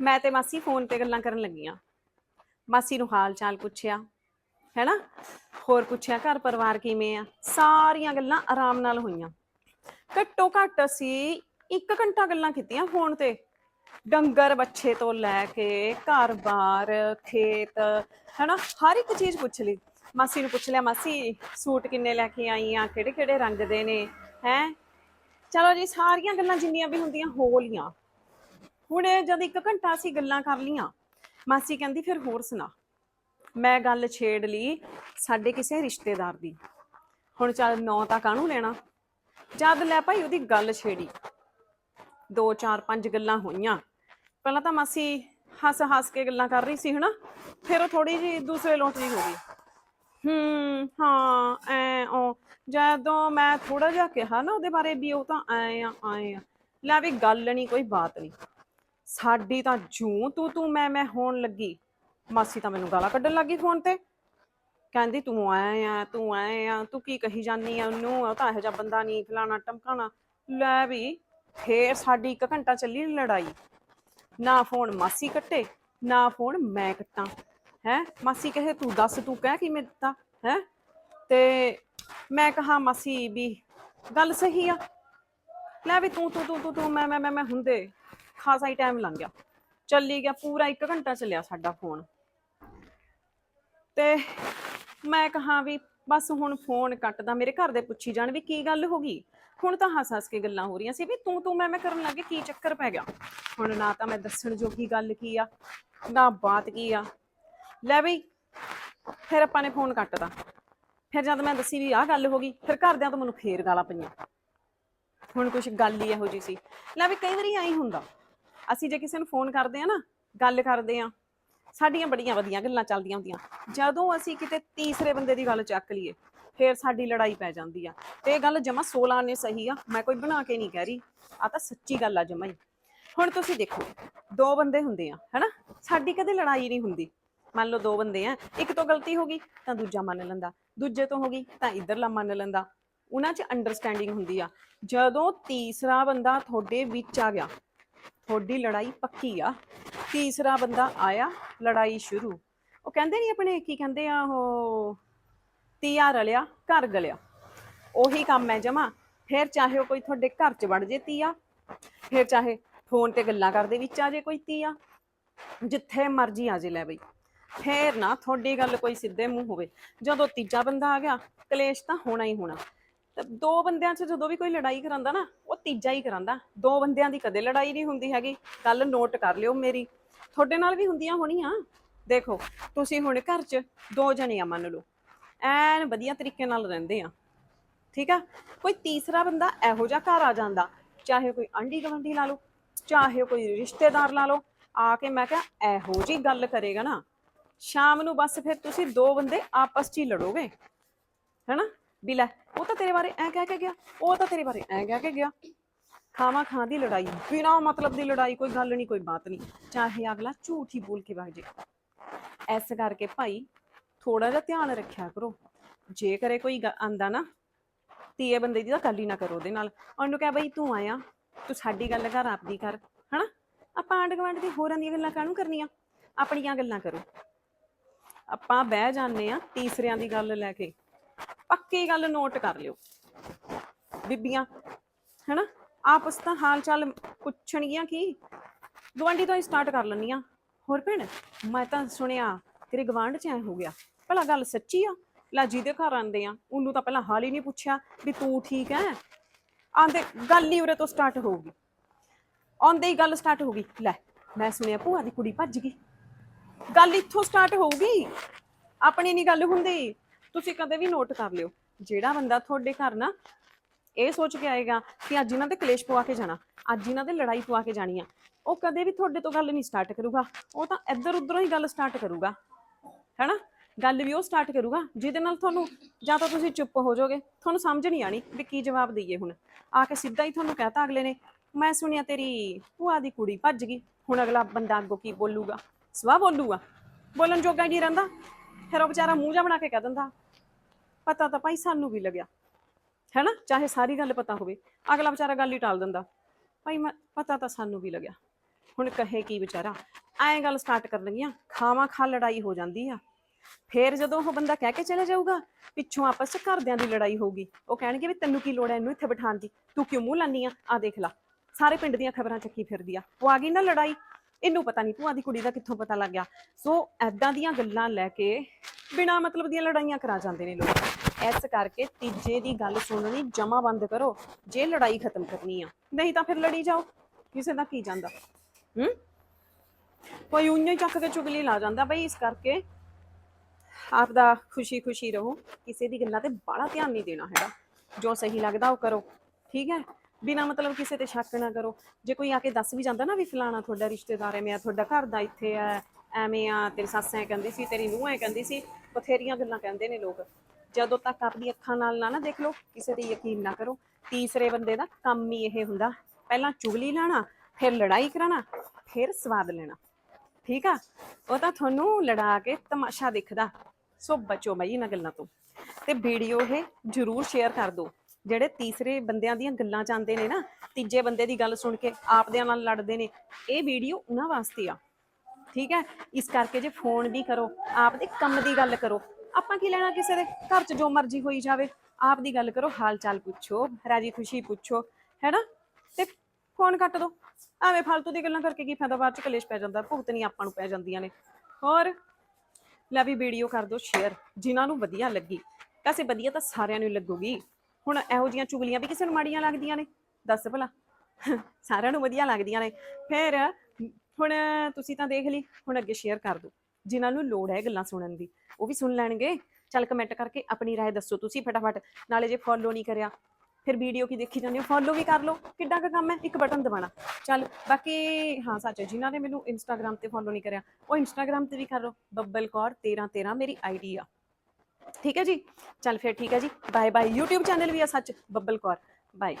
ਮੈਂ ਤੇ ਮਾਸੀ ਫੋਨ ਤੇ ਗੱਲਾਂ ਕਰਨ ਲੱਗੀਆਂ। ਮਾਸੀ ਨੂੰ ਹਾਲ ਚਾਲ ਪੁੱਛਿਆ, ਹੈਨਾ? ਹੋਰ ਪੁੱਛਿਆ, ਘਰ ਪਰਿਵਾਰ ਕਿਵੇਂ ਆ? ਸਾਰੀਆਂ ਗੱਲਾਂ ਆਰਾਮ ਨਾਲ ਹੋਈਆਂ। ਘੱਟੋ ਘੱਟ ਅਸੀਂ 1 ਘੰਟਾ ਗੱਲਾਂ ਕੀਤੀਆਂ ਫੋਨ ਤੇ। ਡੰਗਰ ਬੱਚੇ ਤੋਂ ਲੈ ਕੇ ਘਰ-ਬਾਰ ਖੇਤ, ਹੈਨਾ? ਹਰ ਇੱਕ ਚੀਜ਼ ਪੁੱਛ ਲਈ। ਮਾਸੀ ਨੂੰ ਪੁੱਛ ਲਿਆ, ਮਾਸੀ, ਸੂਟ ਕਿੰਨੇ ਲੈ ਕੇ ਆਈ ਆ? ਕਿਹੜੇ ਕਿਹੜੇ ਰੰਗ ਦੇ ਨੇ? ਹੈ? ਚਲੋ ਜੀ, ਸਾਰੀਆਂ ਗੱਲਾਂ ਜਿੰਨੀਆਂ ਵੀ ਹੁੰਦੀਆਂ, ਹੋ ਲੀਆਂ। ਹੁਣ ਇਹ ਜਦ ਇੱਕ ਘੰਟਾ ਅਸੀਂ ਗੱਲਾਂ ਕਰ ਲੀਆਂ ਮਾਸੀ ਕਹਿੰਦੀ, ਫਿਰ ਹੋਰ ਸੁਣਾ। ਮੈਂ ਗੱਲ ਛੇੜ ਲਈ ਸਾਡੇ ਕਿਸੇ ਰਿਸ਼ਤੇਦਾਰ ਦੀ। ਹੁਣ ਚੱਲ ਨੌ ਤਾਂ ਕਾਹਨੂੰ ਲੈਣਾ? ਜਦ ਲੈ ਭਾਈ ਉਹਦੀ ਗੱਲ ਛੇੜੀ। ਦੋ, ਚਾਰ, ਪੰਜ ਗੱਲਾਂ ਹੋਈਆਂ। ਪਹਿਲਾਂ ਤਾਂ ਮਾਸੀ ਹੱਸ ਹੱਸ ਕੇ ਗੱਲਾਂ ਕਰ ਰਹੀ ਸੀ, ਹਨਾ? ਫਿਰ ਉਹ ਥੋੜੀ ਜੀ ਦੂਸਰੇ ਲੋਟ ਜੀ ਹੋ ਗਈ। ਹੂੰ, ਹਾਂ, ਐ ਉਹ ਜਦੋਂ ਮੈਂ ਥੋੜਾ ਜਿਹਾ ਕਿਹਾ ਨਾ ਉਹਦੇ ਬਾਰੇ ਵੀ, ਉਹ ਤਾਂ ਐ ਆ ਐ ਆ। ਲੈ ਵੀ ਗੱਲ ਨਹੀਂ ਕੋਈ ਬਾਤ ਨਹੀਂ ਸਾਡੀ ਤਾਂ ਜੂੰ ਤੂੰ ਤੂੰ ਮੈਂ ਮੈਂ ਹੋਣ ਲੱਗੀ। ਮਾਸੀ ਤਾਂ ਮੈਨੂੰ ਗਾਲਾਂ ਕੱਢਣ ਲੱਗੀ ਫੋਨ ਤੇ। ਕਹਿੰਦੀ, ਤੂੰ ਐ ਆ, ਤੂੰ ਐ ਆ, ਤੂੰ ਕੀ ਕਹੀ ਜਾਨੀ ਆ ਉਹਨੂੰ? ਉਹ ਤਾਂ ਇਹੋ ਜਿਹਾ ਬੰਦਾ ਨਹੀਂ ਫਲਾਣਾ ਟਮਕਾਣਾ। ਲੈ ਵੀ, ਫੇਰ ਸਾਡੀ ਇੱਕ ਘੰਟਾ ਚੱਲੀ ਲੜਾਈ। ਨਾ ਫੋਨ ਮਾਸੀ ਕੱਟੇ, ਨਾ ਫੋਨ ਮੈਂ ਕੱਟਾਂ। ਹੈ? ਮਾਸੀ ਕਹੇ, ਤੂੰ ਦੱਸ, ਤੂੰ ਕਹਿ ਕਿਵੇਂ ਦਿੱਤਾ? ਹੈ? ਤੇ ਮੈਂ ਕਹਾ, ਮਾਸੀ ਵੀ ਗੱਲ ਸਹੀ ਆ। ਲੈ ਵੀ ਤੂੰ ਤੂੰ ਤੂੰ ਤੂੰ ਤੂੰ, ਮੈਂ ਮੈਂ ਮੈਂ ਮੈਂ ਹੁੰਦੇ ਖਾਸਾ ਹੀ ਟਾਈਮ ਲੰਘ ਗਿਆ। ਚੱਲੀ ਗਿਆ, ਪੂਰਾ 1 ਘੰਟਾ ਚੱਲਿਆ ਸਾਡਾ ਫੋਨ ਤੇ ਮੈਂ ਕਹਾ ਵੀ ਬਸ ਹੁਣ ਫੋਨ ਕੱਟਦਾ, ਮੇਰੇ ਘਰ ਦੇ ਪੁੱਛੀ ਜਾਣ ਵੀ ਕੀ ਗੱਲ ਹੋ ਗਈ? ਹੁਣ ਤਾਂ ਹੱਸ ਹੱਸ ਕੇ ਗੱਲਾਂ ਹੋ ਰਹੀਆਂ ਸੀ ਵੀ ਤੂੰ ਤੂੰ ਮੈਂ ਮੈਂ ਕਰਨ ਲੱਗੇ, ਕੀ ਚੱਕਰ ਪੈ ਗਿਆ? ਹੁਣ ਨਾ ਤਾਂ ਮੈਂ ਦੱਸਣ ਜੋਗੀ ਗੱਲ ਕੀ ਆ, ਨਾ ਬਾਤ ਕੀ ਆ। ਲੈ ਬਈ, ਫਿਰ ਆਪਾਂ ਨੇ ਫੋਨ ਕੱਟਦਾ। ਫਿਰ ਜਦ ਮੈਂ ਦੱਸੀ ਵੀ ਆਹ ਗੱਲ ਹੋ ਗਈ, ਫਿਰ ਘਰਦਿਆਂ ਤੋਂ ਮੈਨੂੰ ਫੇਰ ਗਾਲਾਂ ਪਈਆਂ। ਹੁਣ ਕੁਝ ਗੱਲ ਹੀ ਇਹੋ ਜੀ ਸੀ। ਲੈ ਵੀ ਕਈ ਵਾਰੀ ਐਂ ਹੁੰਦਾ। ਅਸੀਂ ਜੇ ਕਿਸੇ ਨੂੰ ਫੋਨ ਕਰਦੇ ਆ ਨਾ, ਗੱਲ ਕਰਦੇ ਆ ਸਾਡੀਆਂ ਬੜੀਆਂ ਵਧੀਆਂ ਗੱਲਾਂ ਚੱਲਦੀਆਂ ਹੁੰਦੀਆਂ। ਜਦੋਂ ਅਸੀਂ ਕਿਤੇ ਤੀਸਰੇ ਬੰਦੇ ਦੀ ਗੱਲ ਚੱਕ ਲਈਏ, ਫੇਰ ਸਾਡੀ ਲੜਾਈ ਪੈ ਜਾਂਦੀ ਆ। ਤੇ ਇਹ ਗੱਲ ਜਮਾ 16 ਨੇ ਸਹੀ ਆ, ਮੈਂ ਕੋਈ ਬਣਾ ਕੇ ਨਹੀਂ ਕਹਿ ਰਹੀ। ਆ ਤਾਂ ਸੱਚੀ ਗੱਲ ਆ ਜਮਾ ਹੀ। ਹੁਣ ਤੁਸੀਂ ਦੇਖੋ, ਦੋ ਬੰਦੇ ਹੁੰਦੇ ਆ, ਹੈਨਾ? ਸਾਡੀ ਕਦੇ ਲੜਾਈ ਨਹੀਂ ਹੁੰਦੀ। ਮੰਨ ਲਓ ਦੋ ਬੰਦੇ ਆ, ਇੱਕ ਤੋਂ ਗਲਤੀ ਹੋ ਗਈ, ਤਾਂ ਦੂਜਾ ਮੰਨ ਲੈਂਦਾ। ਦੂਜੇ ਤੋਂ ਹੋ ਗਈ, ਤਾਂ ਇਧਰਲਾ ਮੰਨ ਲੈਂਦਾ। ਉਹਨਾਂ 'ਚ ਅੰਡਰਸਟੈਂਡਿੰਗ ਹੁੰਦੀ ਆ। ਜਦੋਂ ਤੀਸਰਾ ਬੰਦਾ ਤੁਹਾਡੇ ਵਿੱਚ ਆ ਗਿਆ ਤੁਹਾਡੀ ਲੜਾਈ ਪੱਕੀ ਆ। ਤੀਸਰਾ ਬੰਦਾ ਆਇਆ, ਲੜਾਈ ਸ਼ੁਰੂ। ਉਹ ਕਹਿੰਦੇ ਨਹੀਂ ਆਪਣੇ, ਕੀ ਕਹਿੰਦੇ ਆ ਉਹ, ਤੀਆ ਰਲਿਆ, ਘਰ ਗਲਿਆ। ਉਹੀ ਕੰਮ ਹੈ ਜਮਾ। ਫਿਰ ਚਾਹੇ ਉਹ ਕੋਈ ਤੁਹਾਡੇ ਘਰ 'ਚ ਵੜ ਜੇ ਤੀਆ, ਫਿਰ ਚਾਹੇ ਫੋਨ ਤੇ ਗੱਲਾਂ ਕਰਦੇ ਵਿੱਚ ਆ ਜੇ ਕੋਈ ਤੀਆ। ਜਿੱਥੇ ਮਰਜ਼ੀ ਆ ਜੇ ਲੈ ਬਈ। ਫੇਰ ਨਾ ਤੁਹਾਡੀ ਗੱਲ ਕੋਈ ਸਿੱਧੇ ਮੂੰਹ ਹੋਵੇ। ਜਦੋਂ ਤੀਜਾ ਬੰਦਾ ਆ ਗਿਆ, ਕਲੇਸ਼ ਤਾਂ ਹੋਣਾ ਹੀ ਹੋਣਾ। ਤੇ ਦੋ ਬੰਦਿਆਂ 'ਚ ਜਦੋਂ ਵੀ ਕੋਈ ਲੜਾਈ ਕਰਾਂਦਾ ਨਾ, ਉਹ ਤੀਜਾ ਹੀ ਕਰਾਂਦਾ। ਦੋ ਬੰਦਿਆਂ ਦੀ ਕਦੇ ਲੜਾਈ ਨਹੀਂ ਹੁੰਦੀ ਹੈਗੀ। ਗੱਲ ਨੋਟ ਕਰ ਲਿਓ ਮੇਰੀ। ਤੁਹਾਡੇ ਨਾਲ ਵੀ ਹੁੰਦੀਆਂ ਹੋਣੀਆਂ। ਦੇਖੋ, ਤੁਸੀਂ ਹੁਣ ਘਰ 'ਚ ਦੋ ਜਣੇ ਆ ਮੰਨ ਲਓ। ਐਨ ਵਧੀਆ ਤਰੀਕੇ ਨਾਲ ਰਹਿੰਦੇ ਆ। ਠੀਕ ਆ? ਕੋਈ ਤੀਸਰਾ ਬੰਦਾ ਇਹੋ ਜਿਹਾ ਘਰ ਆ ਜਾਂਦਾ। ਚਾਹੇ ਕੋਈ ਆਂਢੀ ਗਵੰਡੀ ਲਾ ਲਓ, ਚਾਹੇ ਕੋਈ ਰਿਸ਼ਤੇਦਾਰ ਲਾ ਲਓ। ਆ ਕੇ ਮੈਂ ਕਿਹਾ, ਇਹੋ ਜੀ ਗੱਲ ਕਰੇਗਾ ਨਾ। ਸ਼ਾਮ ਨੂੰ ਬਸ ਫਿਰ ਤੁਸੀਂ ਦੋ ਬੰਦੇ ਆਪਸ 'ਚ ਹੀ ਲੜੋਗੇ। ਹੈਨਾ? ਵੀ ਲੈ ਉਹ ਤਾਂ ਤੇਰੇ ਬਾਰੇ ਐਂ ਕਹਿ ਕੇ ਗਿਆ, ਉਹ ਤਾਂ ਤੇਰੇ ਬਾਰੇ ਐਂ ਕਹਿ ਕੇ ਗਿਆ। ਖਾਵਾ ਖਾਂ ਦੀ ਲੜਾਈ, ਬਿਨਾਂ ਮਤਲਬ ਦੀ ਲੜਾਈ ਕੋਈ ਗੱਲ ਨਹੀਂ, ਕੋਈ ਬਾਤ ਨਹੀਂ। ਚਾਹੇ ਅਗਲਾ ਝੂਠ ਹੀ ਬੋਲ ਕੇ ਵਗ ਜੇ। ਐਸ ਕਰਕੇ ਭਾਈ ਥੋੜਾ ਜਿਹਾ ਧਿਆਨ ਰੱਖਿਆ ਕਰੋ। ਜੇ ਕਰੇ ਕੋਈ ਗ- ਆਂਦਾ ਨਾ ਤੀਏ ਬੰਦੇ ਦੀ ਤਾਂ ਗੱਲ ਹੀ ਨਾ ਕਰੋ ਉਹਦੇ ਨਾਲ। ਉਹਨੂੰ ਕਹਿ ਬਈ ਤੂੰ ਆਇਆ, ਤੂੰ ਸਾਡੀ ਗੱਲ ਕਰ ਆਪਦੀ ਕਰ, ਹਨਾ? ਆਪਾਂ ਆਂਢ ਗੁਆਂਢ ਦੀ ਹੋਰਾਂ ਦੀਆਂ ਗੱਲਾਂ ਕਾਹਨੂੰ ਕਰਨੀਆਂ? ਆਪਣੀਆਂ ਗੱਲਾਂ ਕਰੋ। ਆਪਾਂ ਬਹਿ ਜਾਂਦੇ ਆ ਤੀਸਰਿਆਂ ਦੀ ਗੱਲ ਲੈ ਕੇ। ਪੱਕੀ ਗੱਲ ਨੋਟ ਕਰ ਲਿਓ। ਬੀਬੀਆਂ, ਹੈਨਾ? ਆਪਸ ਤਾਂ ਹਾਲ ਚਾਲ ਪੁੱਛਣਗੀਆਂ ਕੀ? ਗਵਾਂਢੀ ਤੋਂ ਹੀ ਸਟਾਰਟ ਕਰ ਲੈਣੀਆਂ ਹੋਰ ਭੈਣ, ਮੈਂ ਤਾਂ ਸੁਣਿਆ ਤੇਰੇ ਗਵਾਂਢ ਚ ਐ ਹੋ ਗਿਆ। ਭਲਾ ਗੱਲ ਸੱਚੀ ਆ? ਲੈ ਜਿਹਦੇ ਘਰ ਆਂਦੇ ਆ, ਉਹਨੂੰ ਤਾਂ ਪਹਿਲਾਂ ਹਾਲ ਹੀ ਨਹੀਂ ਪੁੱਛਿਆ ਵੀ ਤੂੰ ਠੀਕ ਐ? ਆਂਦੇ, ਗੱਲ ਹੀ ਉਰੇ ਤੋਂ ਸਟਾਰਟ ਹੋਊਗੀ। ਆਉਂਦੇ ਹੀ ਗੱਲ ਸਟਾਰਟ ਹੋ ਗਈ ਲੈ, ਮੈਂ ਸੁਣਿਆ ਭੂਆ ਦੀ ਕੁੜੀ ਭੱਜ ਗਈ। ਗੱਲ ਇੱਥੋਂ ਸਟਾਰਟ ਹੋਊਗੀ। ਆਪਣੀ ਨਹੀਂ ਗੱਲ ਹੁੰਦੀ। ਤੁਸੀਂ ਕਦੇ ਵੀ ਨੋਟ ਕਰ ਲਿਓ। ਜਿਹੜਾ ਬੰਦਾ ਤੁਹਾਡੇ ਘਰ ਨਾ ਇਹ ਸੋਚ ਕੇ ਆਏਗਾ ਕਿ ਅੱਜ ਇਹਨਾਂ ਦੇ ਕਲੇਸ਼ ਪਵਾ ਕੇ ਜਾਣਾ, ਅੱਜ ਇਹਨਾਂ ਦੇ ਲੜਾਈ ਪਵਾ ਕੇ ਜਾਣੀ ਆ, ਉਹ ਕਦੇ ਵੀ ਤੁਹਾਡੇ ਤੋਂ ਗੱਲ ਨਹੀਂ ਸਟਾਰਟ ਕਰੂਗਾ। ਉਹ ਤਾਂ ਇੱਧਰ ਉੱਧਰੋਂ ਹੀ ਗੱਲ ਸਟਾਰਟ ਕਰੂਗਾ। ਹੈਨਾ? ਗੱਲ ਵੀ ਉਹ ਸਟਾਰਟ ਕਰੂਗਾ, ਜਿਹਦੇ ਨਾਲ ਤੁਹਾਨੂੰ ਜਾਂ ਤਾਂ ਤੁਸੀਂ ਚੁੱਪ ਹੋ ਜਾਓਗੇ, ਤੁਹਾਨੂੰ ਸਮਝ ਨਹੀਂ ਆਣੀ ਵੀ ਕੀ ਜਵਾਬ ਦਈਏ ਹੁਣ। ਆ ਕੇ ਸਿੱਧਾ ਹੀ ਤੁਹਾਨੂੰ ਕਹਤਾ ਅਗਲੇ ਨੇ, ਮੈਂ ਸੁਣਿਆ ਤੇਰੀ ਭੂਆ ਦੀ ਕੁੜੀ ਭੱਜ ਗਈ, ਹੁਣ ਅਗਲਾ ਬੰਦਾ ਅੱਗੋਂ ਕੀ ਬੋਲੂਗਾ? ਸਵਾ ਬੋਲੂਗਾ। ਬੋਲਣ ਜੋਗਾ ਹੀ ਨਹੀਂ ਰਹਿੰਦਾ। ਫਿਰ ਉਹ ਵਿਚਾਰਾ ਮੂੰਹ ਜਾ ਬਣਾ ਕੇ ਕਹਿ ਦਿੰਦਾ ਪਤਾ ਤਾਂ ਭਾਈ ਸਾਨੂੰ ਵੀ ਲੱਗਿਆ। ਹੈਨਾ? ਚਾਹੇ ਸਾਰੀ ਗੱਲ ਪਤਾ ਹੋਵੇ। ਅਗਲਾ ਵਿਚਾਰਾ ਗੱਲ ਹੀ ਟਾਲ ਦਿੰਦਾ। ਭਾਈ ਮੈਂ ਪਤਾ ਤਾਂ ਸਾਨੂੰ ਵੀ ਲੱਗਿਆ। ਹੁਣ ਕਹੇ ਕੀ ਵਿਚਾਰਾ? ਐਂ ਗੱਲ ਸਟਾਰਟ ਕਰ ਲਗੀਆਂ ਖਾਵਾਂ ਖਾ ਲੜਾਈ ਹੋ ਜਾਂਦੀ ਆ। ਫੇਰ ਜਦੋਂ ਉਹ ਬੰਦਾ ਕਹਿ ਕੇ ਚਲੇ ਜਾਊਗਾ, ਪਿੱਛੋਂ ਆਪਸ ਚ ਘਰਦਿਆਂ ਦੀ ਲੜਾਈ ਹੋਊਗੀ। ਉਹ ਕਹਿਣਗੇ ਵੀ ਤੈਨੂੰ ਕੀ ਲੋੜ ਹੈ ਇਹਨੂੰ ਇੱਥੇ ਬਿਠਾਉਣ ਦੀ? ਤੂੰ ਕਿਉਂ ਮੂੰਹ ਲਾਨੀ ਆ? ਆ ਦੇਖ ਲਾ। ਸਾਰੇ ਪਿੰਡ ਦੀਆਂ ਖਬਰਾਂ ਚੱਕੀ ਫਿਰਦੀ ਆ। ਉਹ ਆ ਗਈ ਨਾ ਲੜਾਈ। ਇਹਨੂੰ ਪਤਾ ਨਹੀਂ ਭੂਆ ਦੀ ਕੁੜੀ ਦਾ ਕਿੱਥੋਂ ਪਤਾ ਲੱਗ ਗਿਆ। ਸੋ ਐਦਾਂ ਦੀਆਂ ਗੱਲਾਂ ਲੈ ਕੇ ਬਿਨਾਂ ਮਤਲਬ ਦੀਆਂ ਲੜਾਈਆਂ ਕਰਾ ਜਾਂਦੇ ਨੇ ਲੋਕ। ਇਸ ਕਰਕੇ ਤੀਜੇ ਦੀ ਗੱਲ ਸੁਣਨੀ ਜਮਾ ਬੰਦ ਕਰੋ, ਜੇ ਲੜਾਈ ਖਤਮ ਕਰਨੀ ਆ। ਨਹੀਂ ਤਾਂ ਫਿਰ ਲੜੀ ਜਾਓ। ਕਿਸੇ ਦਾ ਕੀ ਜਾਂਦਾ? ਹੂੰ? ਕੋਈ ਉਂਝ ਹੀ ਚੱਕ ਕੇ ਚੁਗਲੀ ਲਾ ਜਾਂਦਾ ਬਈ, ਇਸ ਕਰਕੇ ਆਪ ਦਾ ਖੁਸ਼ੀ ਖੁਸ਼ੀ ਰਹੋ। ਕਿਸੇ ਦੀ ਗੱਲਾਂ ਤੇ ਬਾਹਲਾ ਧਿਆਨ ਨਹੀਂ ਦੇਣਾ ਹੈਗਾ। ਜੋ ਸਹੀ ਲੱਗਦਾ ਉਹ ਕਰੋ। ਠੀਕ ਹੈ? ਬਿਨਾ ਮਤਲਬ ਕਿਸੇ ਤੇ ਸ਼ੱਕ ਨਾ ਕਰੋ। ਜੇ ਕੋਈ ਆ ਕੇ ਦੱਸ ਵੀ ਜਾਂਦਾ ਨਾ ਵੀ ਫਲਾਣਾ ਤੁਹਾਡਾ ਰਿਸ਼ਤੇਦਾਰ ਹੈ ਮੈਂ ਤੁਹਾਡਾ ਘਰ ਦਾ ਇੱਥੇ ਆ, ਐਵੇਂ ਆ, ਤੇਰੀ ਸੱਸ ਐ ਕਹਿੰਦੀ ਸੀ, ਤੇਰੀ ਨੂੰਹ ਐ ਕਹਿੰਦੀ ਸੀ, ਬਥੇਰੀਆਂ ਗੱਲਾਂ ਕਹਿੰਦੇ ਨੇ ਲੋਕ। ਜਦੋਂ ਤੱਕ ਆਪਣੀ ਅੱਖਾਂ ਨਾਲ ਨਾ ਨਾ ਦੇਖ ਲਓ, ਕਿਸੇ ਤੇ ਯਕੀਨ ਨਾ ਕਰੋ। ਤੀਸਰੇ ਬੰਦੇ ਦਾ ਕੰਮ ਹੀ ਇਹ ਹੁੰਦਾ, ਪਹਿਲਾਂ ਚੁਗਲੀ ਲਾਣਾ, ਫਿਰ ਲੜਾਈ ਕਰਾਣਾ ਫਿਰ ਸਵਾਦ ਲੈਣਾ। ਠੀਕ ਆ? ਉਹ ਤਾਂ ਤੁਹਾਨੂੰ ਲੜਾ ਕੇ ਤਮਾਸ਼ਾ ਦਿਖਦਾ। ਸੋ ਬਚੋ ਬਈ ਇਹਨਾਂ ਗੱਲਾਂ ਤੋਂ। ਤੇ ਵੀਡੀਓ ਇਹ ਜਰੂਰ ਸ਼ੇਅਰ ਕਰ ਦਿਓ। ਜਿਹੜੇ ਤੀਸਰੇ ਬੰਦਿਆਂ ਦੀਆਂ ਗੱਲਾਂ ਚਾਹੁੰਦੇ ਨੇ ਨਾ, ਤੀਜੇ ਬੰਦੇ ਦੀ ਗੱਲ ਸੁਣ ਕੇ ਆਪਦਿਆਂ ਨਾਲ ਲੜਦੇ ਨੇ, ਇਹ ਵੀਡੀਓ ਉਹਨਾਂ ਵਾਸਤੇ ਆ। ਠੀਕ ਹੈ? ਇਸ ਕਰਕੇ ਜੇ ਫੋਨ ਵੀ ਕਰੋ ਆਪ ਦੇ ਕੰਮ ਦੀ ਗੱਲ ਕਰੋ। ਆਪਾਂ ਕੀ ਲੈਣਾ ਕਿਸੇ ਦੇ? ਘਰ 'ਚ ਜੋ ਮਰਜ਼ੀ ਹੋਈ ਜਾਵੇ ਆਪ ਦੀ ਗੱਲ ਕਰੋ ਹਾਲ ਚਾਲ ਪੁੱਛੋ, ਰਾਜੀ ਖੁਸ਼ੀ ਪੁੱਛੋ, ਹੈਨਾ? ਤੇ ਫੋਨ ਕੱਟ ਦੋ। ਐਵੇਂ ਫालतू ਦੀ ਗੱਲਾਂ ਕਰਕੇ ਕੀ ਫਾਇਦਾ? ਬਾਅਦ ਚ ਕਲੇਸ਼ ਪੈ ਜਾਂਦਾ ਭੁਗਤਣੀ ਆਪਾਂ ਨੂੰ ਪੈ ਜਾਂਦੀਆਂ ਨੇ। ਹੋਰ? ਲੈ ਵੀ ਵੀਡੀਓ ਕਰ ਦਿਓ ਸ਼ੇਅਰ ਜਿਨ੍ਹਾਂ ਨੂੰ ਵਧੀਆ ਲੱਗੀ। ਵੈਸੇ ਵਧੀਆ ਤਾਂ ਸਾਰਿਆਂ ਨੂੰ ਹੀ ਲੱਗੂਗੀ। ਹੁਣ ਇਹੋ ਜੀਆਂ ਚੁਗਲੀਆਂ ਵੀ ਕਿਸੇ ਨੂੰ ਮਾੜੀਆਂ ਲੱਗਦੀਆਂ ਨੇ ਦੱਸ ਭਲਾ ਸਾਰਿਆਂ ਨੂੰ ਵਧੀਆ ਲੱਗਦੀਆਂ ਨੇ ਫਿਰ ਹੁਣ ਤੁਸੀਂ ਤਾਂ ਦੇਖ ਲਈ ਹੁਣ ਅੱਗੇ ਸ਼ੇਅਰ ਕਰ ਦਿਓ ਜਿਨ੍ਹਾਂ ਨੂੰ ਲੋੜ ਹੈ ਗੱਲਾਂ ਸੁਣਨ ਦੀ ਉਹ ਵੀ ਸੁਣ ਲੈਣਗੇ ਚੱਲ ਕਮੈਂਟ ਕਰਕੇ ਆਪਣੀ رائے ਦੱਸੋ ਤੁਸੀਂ ਫਟਾਫਟ ਨਾਲੇ ਜੇ ਫੋਲੋ ਨਹੀਂ ਕਰਿਆ ਫਿਰ ਵੀਡੀਓ ਕੀ ਦੇਖੀ ਜਾਂਦੇ ਹੋ ਫੋਲੋ ਵੀ ਕਰ ਲਓ ਕਿੱਡਾ ਕੁ ਕੰਮ ਹੈ ਇੱਕ ਬਟਨ ਦਬਾਣਾ ਚੱਲ ਬਾਕੀ ਹਾਂ ਸੱਚ ਜਿਨ੍ਹਾਂ ਨੇ ਮੈਨੂੰ ਇੰਸਟਾਗ੍ਰam ਤੇ ਫੋਲੋ ਨਹੀਂ ਕਰਿਆ ਉਹ ਇੰਸਟਾਗ੍ਰam ਤੇ ਵੀ ਕਰ ਲਓ ਬੱਬਲ ਕੌਰ 1313 ਮੇਰੀ ਆਈਡੀ ਆ ਠੀਕ ਹੈ ਜੀ। ਚੱਲ ਫਿਰ ਠੀਕ ਹੈ ਜੀ। ਬਾਏ ਬਾਏ YouTube ਚੈਨਲ ਵੀ ਆ ਸੱਚ। ਬੱਬਲ ਕੌਰ। ਬਾਏ